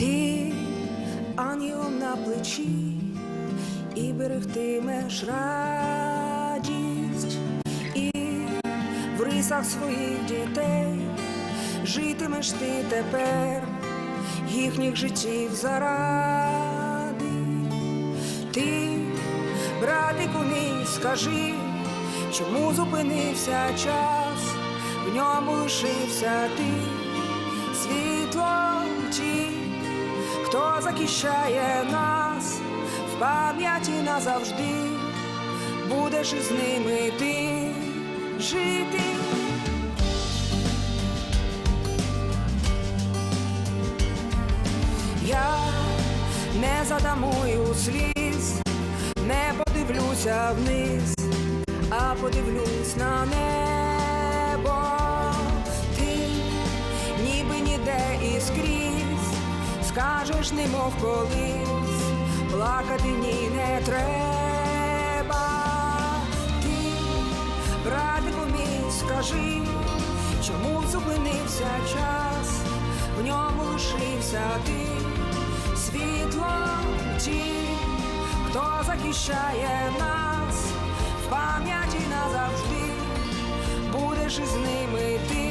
Ти ангел на плечі і берегтимеш радість, і в рисах своїх дітей житимеш ти тепер їхніх життів заради. Ти, братику мій, скажи, чому зупинився час, в ньому лишився ти, світло ті, хто захищає нас в пам'яті назавжди, будеш із ними ти жити. Я не задамую сліз, не подивлюся вниз, а подивлюсь на небо. Ти ніби ніде і скрізь, скажеш, немов колись, плакати ні не треба. Ти, братику мій, скажи, чому зупинився час, в ньому лишився ти, світло ті, хто захищає нас? В пам'яті назавжди, будеш із ними ти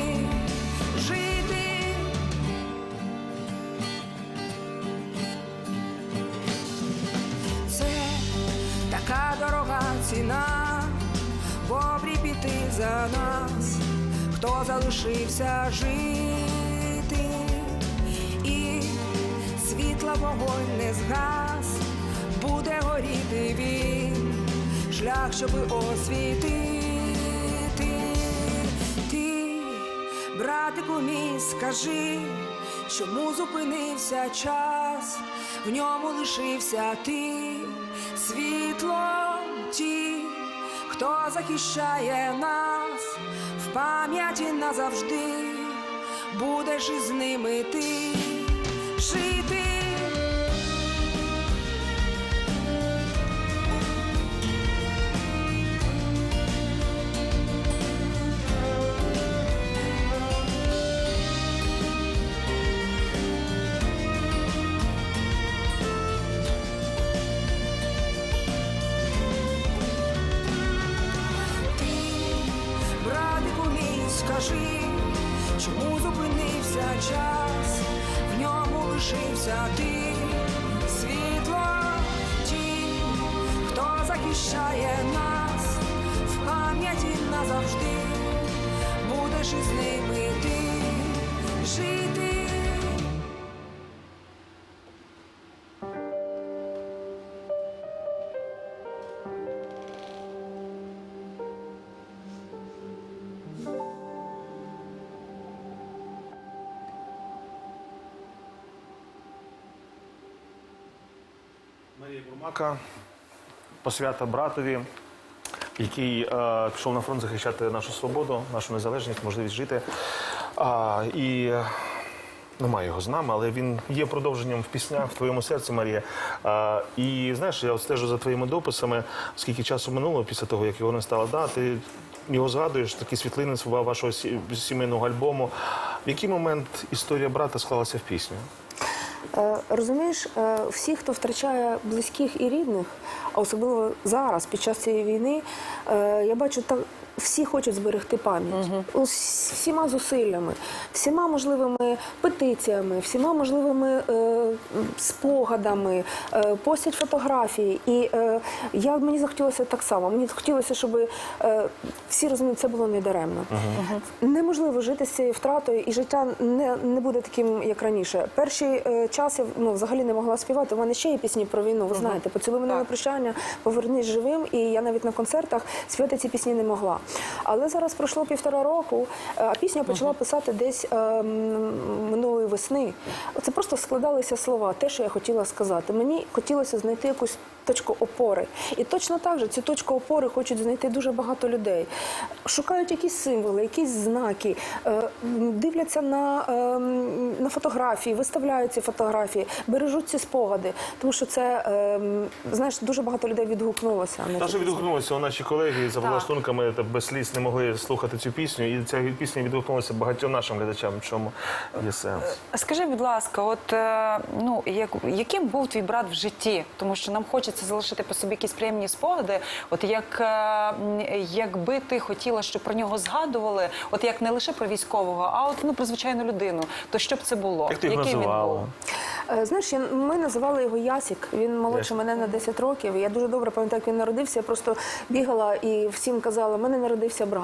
за нас, хто залишився жити, і світла вогонь не згас, буде горіти він, шлях, щоби освітити. Ти, братику мій, скажи, чому зупинився час, в ньому лишився ти, світло ті, хто захищає нас пам'яті назавжди, будеш із ними ти скажи, чому зупинився час, в ньому лишився ти, світло ті, хто захищає нас? В пам'яті назавжди, будеш із ними ти. Жити. Марія Бурмака, посвята братові, який е, пішов на фронт захищати нашу свободу, нашу незалежність, можливість жити. А, і немає його з нами, але він є продовженням в піснях в твоєму серці, Марія. А, і знаєш, я от стежу за твоїми дописами, скільки часу минуло після того, як його не стало. Да, ти його згадуєш, такі світлини з вашого сімейного альбому. В який момент історія брата склалася в пісню? Е, Розумієш, е, всі, хто втрачає близьких і рідних, а особливо зараз, під час цієї війни, е, я бачу так. Всі хочуть зберегти пам'ять Ус- всіма зусиллями, всіма можливими петиціями, всіма можливими е, спогадами, е, постять фотографії. І е, я мені захотілося так само. Мені хотілося, щоб е, всі розуміли, це було не даремно. Неможливо жити з цією втратою, і життя не, не буде таким, як раніше. Перший е, час я ну, взагалі не могла співати. У мене ще є пісні про війну. Ви знаєте, поцілуй мене на прощання, повернись живим. І я навіть на концертах співати ці пісні не могла. Але зараз пройшло півтора року, е, а пісню почала писати десь е, минулої весни. Це просто складалися слова, те, що я хотіла сказати. Мені хотілося знайти якусь точку опори. І точно так же цю точку опори хочуть знайти дуже багато людей. Шукають якісь символи, якісь знаки, е, дивляться на, е, на фотографії, виставляють ці фотографії, бережуть ці спогади. Тому що це, е, знаєш, дуже багато людей відгукнулося. Та що пісню. відгукнулися у наші колеги за влаштунками без сліз не могли слухати цю пісню, і ця пісня відгукнулася багатьом нашим глядачам. В чому є сенс? Скажи, будь ласка, от е, ну як, яким був твій брат в житті? Тому що нам хочеться залишити по собі якісь приємні спогади. От як е, якби ти хотіла, щоб про нього згадували, от як не лише про військового, а от ну про звичайну людину, то що б це було? Як ти їх Яким він був? Е, Знаєш, я, ми називали його Ясік. Він молодше Ясік. мене на 10 років. Я дуже добре пам'ятаю, як він народився. Я просто бігала і всім казала, в мене народився брат.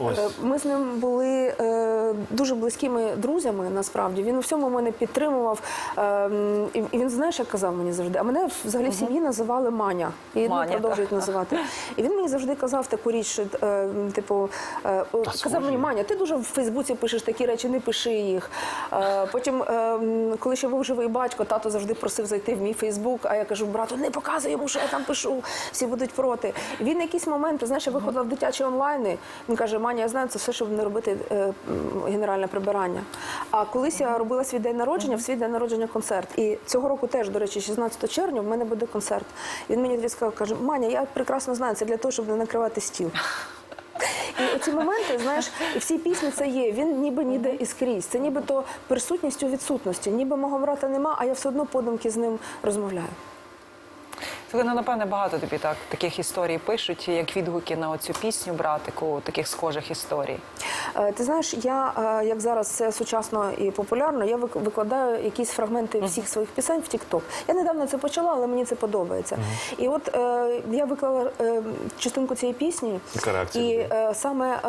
Ось. Е, Ми з ним були е, дуже близькими друзями. Насправді він у всьому мене підтримував. Е, м, і, і він знаєш, як казав мені завжди. А мене взагалі в сім'ї називали Маня. І ну, Маня, продовжують називати. І він мені завжди казав таку річ, що е, м, типу, е, о, казав мені, Маня, ти дуже в Фейсбуці пишеш такі речі, не пиши їх. Е, потім, е, м, коли ще був живий батько, тато завжди просив зайти в мій Фейсбук, а я кажу, брату, не показуй йому, що я там пишу, всі будуть проти. І він якісь моменти, знаєш, я виходила в дитячі онлайни. Він каже, Маня, я знаю, це все, щоб не робити е, генеральне прибирання. А колись я робила свій день народження, в свій день народження концерт. І цього року теж, до речі, 16 червня в мене буде концерт. Він мені тоді сказав, каже, Маня, я прекрасно знаю, це для того, щоб не накривати стіл. І оці моменти, знаєш, і в цій пісні це є. Він ніби ніде і скрізь. Це нібито присутність у відсутності. Ніби мого брата нема, а я все одно подумки з ним розмовляю. Слухай, ну напевне багато тобі так таких історій пишуть, як відгуки на оцю пісню, братику, таких схожих історій. Е, Ти знаєш, я е, як зараз це сучасно і популярно, я викладаю якісь фрагменти всіх своїх пісень в TikTok. Я недавно це почала, але мені це подобається. І от е, я виклала частинку цієї пісні, і саме,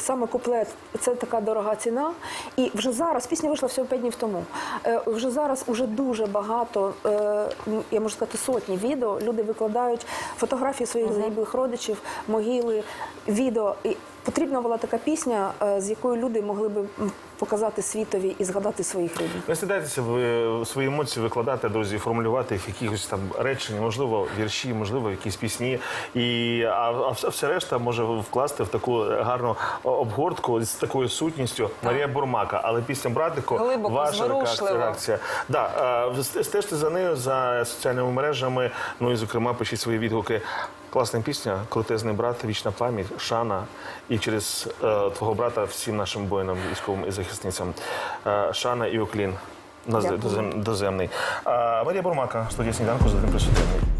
саме куплет це така дорога ціна. І вже зараз пісня вийшла всього 5 днів тому. Вже зараз уже дуже багато, я можу сказати, сотні відео. Люди викладають фотографії своїх загиблих родичів, могили, відео. І потрібна була така пісня, е, з якою люди могли би показати світові і згадати своїх рідних. Не стидайтеся ви свої емоції викладати, друзі, формулювати їх в якихось там речення, можливо, вірші, можливо, якісь пісні. І а, а все, решта може вкласти в таку гарну обгортку з такою сутністю Марія Бурмака. Але пісня братику Глибоко, ваша зворушливо. реакція. Да, е, стежте за нею за соціальними мережами. Ну і зокрема пишіть свої відгуки. Класна пісня, крутезний брат, вічна пам'ять, шана. І через е, твого брата всім нашим воїнам, військовим і захисницям. Е, шана і дозем- Доземний. А, Марія Бурмака, студія сніданку за один плюс один.